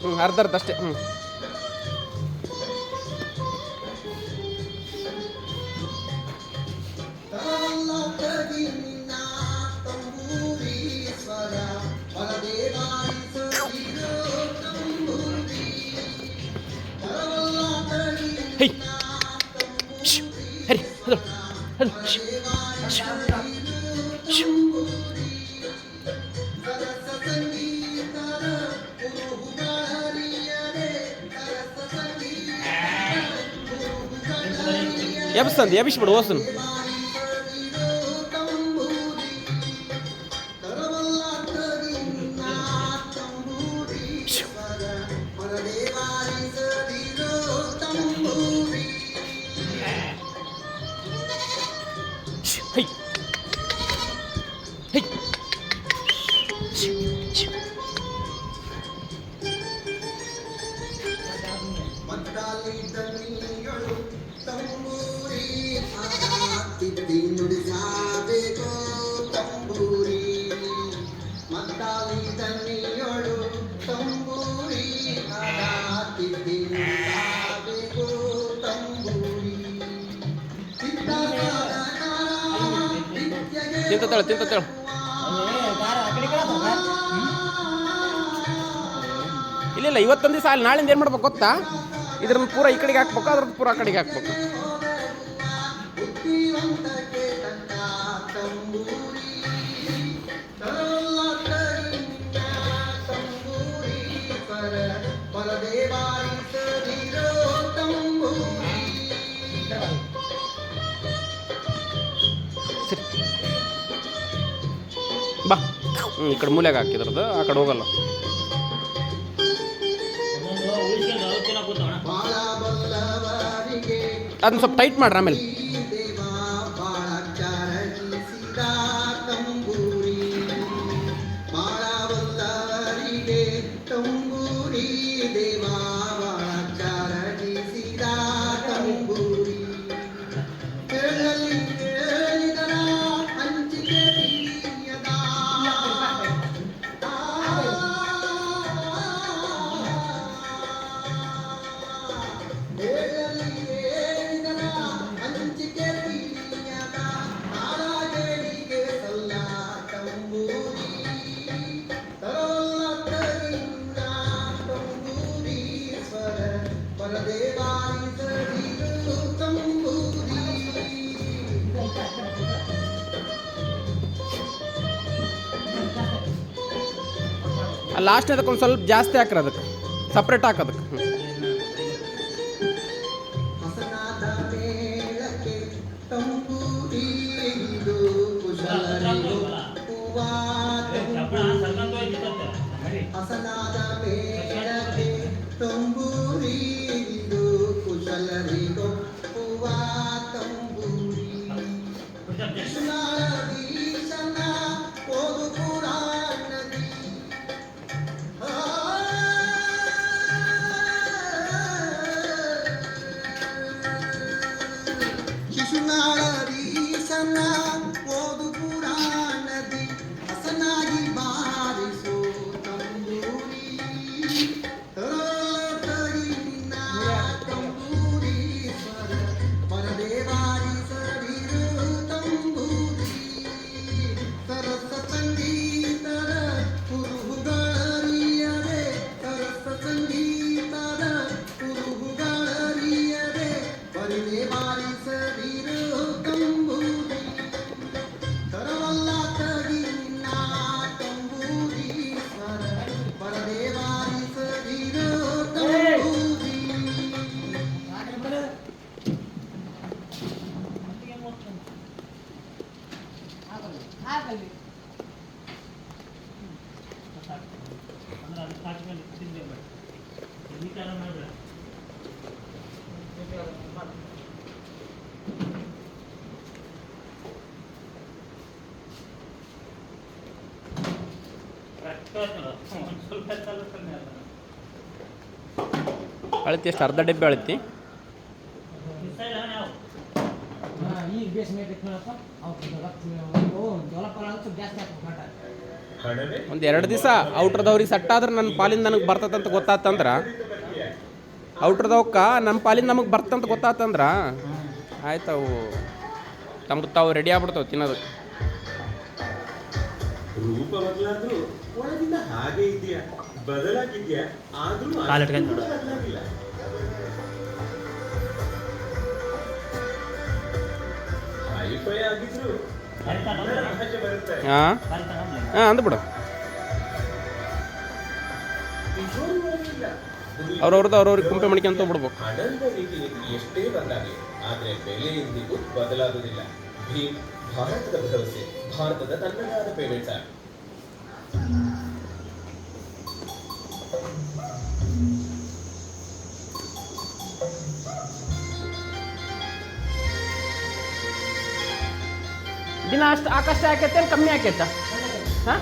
ಹ್ಞೂ ಅರ್ಧ ಅರ್ಧ ಅಷ್ಟೇ ಹ್ಞೂ ಹೈ ಶ್, ಹರಿ ಅದು ಅದು ಶ್. ಎಬ್ಬಿಸ್ಬಿಡು ಓಸನ್ ತಿಂತತಾಳ ತಿಂತತಾಳ ಇಲ್ಲ ಇಲ್ಲ ಇವತ್ತೊಂದು ದಿವಸ ಅಲ್ಲಿ ನಾಳಿಂದ ಏನು ಮಾಡ್ಬೇಕು ಗೊತ್ತಾ ಇದ್ರನ್ನ ಪೂರ ಈ ಕಡೆಗೆ ಹಾಕ್ಬೇಕು ಅದ್ರದ್ದು ಪೂರ ಆ ಕಡೆಗೆ ಹಾಕ್ಬೇಕು ಬುದ್ಧಿವಂತಕ್ಕೆ ತಕ್ಕ ಹ್ಞೂ ಈ ಕಡೆ ಮೂಲೆಗೆ ಹಾಕಿದ್ರದ್ದು ಆ ಕಡೆ ಹೋಗಲ್ಲ. ಅದನ್ನ ಸ್ವಲ್ಪ ಟೈಟ್ ಮಾಡ್ರಿ ಆಮೇಲೆ. ಲಾಸ್ಟ್ ಅದಕ್ಕೆ ಒಂದು ಸ್ವಲ್ಪ ಜಾಸ್ತಿ ಹಾಕ್ರಿ ಅದಕ್ಕೆ. ಸಪ್ರೇಟ್ ಹಾಕೋದಕ್ಕೆ ಹಸನಾದ ಮೇಳಕ್ಕೆ ತಂಬೂರಿದು ಅಳತಿ ಎಷ್ಟು? ಅರ್ಧ ಡಬ್ಬೆ ಅಳತಿ? ಜಾಸ್ತಿ ಮೇಲೆ ಒಂದು ಎರಡು ದಿವಸ ಔಟ್ರದವ್ರಿಗೆ ಸೆಟ್ ಆದ್ರೆ ನನ್ನ ಪಾಲಿಂದ ನನಗೆ ಬರ್ತದಂತ ಗೊತ್ತಾತಂದ್ರ? ಔಟ್ರದವಕ್ಕ ನಮ್ಮ ಪಾಲಿಂದ ನಮಗೆ ಬರ್ತಂತ ಗೊತ್ತಾತಂದ್ರ? ಆಯ್ತು ಅವು. ತಮ್ಗೆ ತಾವು ರೆಡಿ ಆಗ್ಬಿಡ್ತಾವೆ ತಿನ್ನೋದು. ರೂಪ ಬದಲಾದ್ರೂ ಒಳಗಿಂದ ಹಾಗೆ ಇದೆಯಾ ಬದಲಾಗಿದ್ಯಾ ಆದ್ರೂ ಹಾಂ? ಹಾಂ ಅಂದ್ಬಿಡು ಅವ್ರವ್ರದ್ದು ಅವ್ರವ್ರಿಗೆ ಕುಂಪೆ ಮಾಡ್ಕೊಂತ ಬಿಡ್ಬೇಕು ರೀತಿ ಎಷ್ಟೇ ಬಂದಾಗಲಿ ಆದ್ರೆ ಬೆಲೆ ಎಂದಿಗೂ ಬದಲಾಗುವುದಿಲ್ಲ. ಭೀಮ್ ಭಾರತದ ಭರವಸೆ ಭಾರತದ ತನ್ನದಾದ ಪೇಮೆಂಟ್ ಆಪ್ ದಿನ ಅಷ್ಟು ಆಕಾಶ ಆಕೈತೆ ಕಮ್ಮಿ ಆಕೈತ? ಹಾಂ?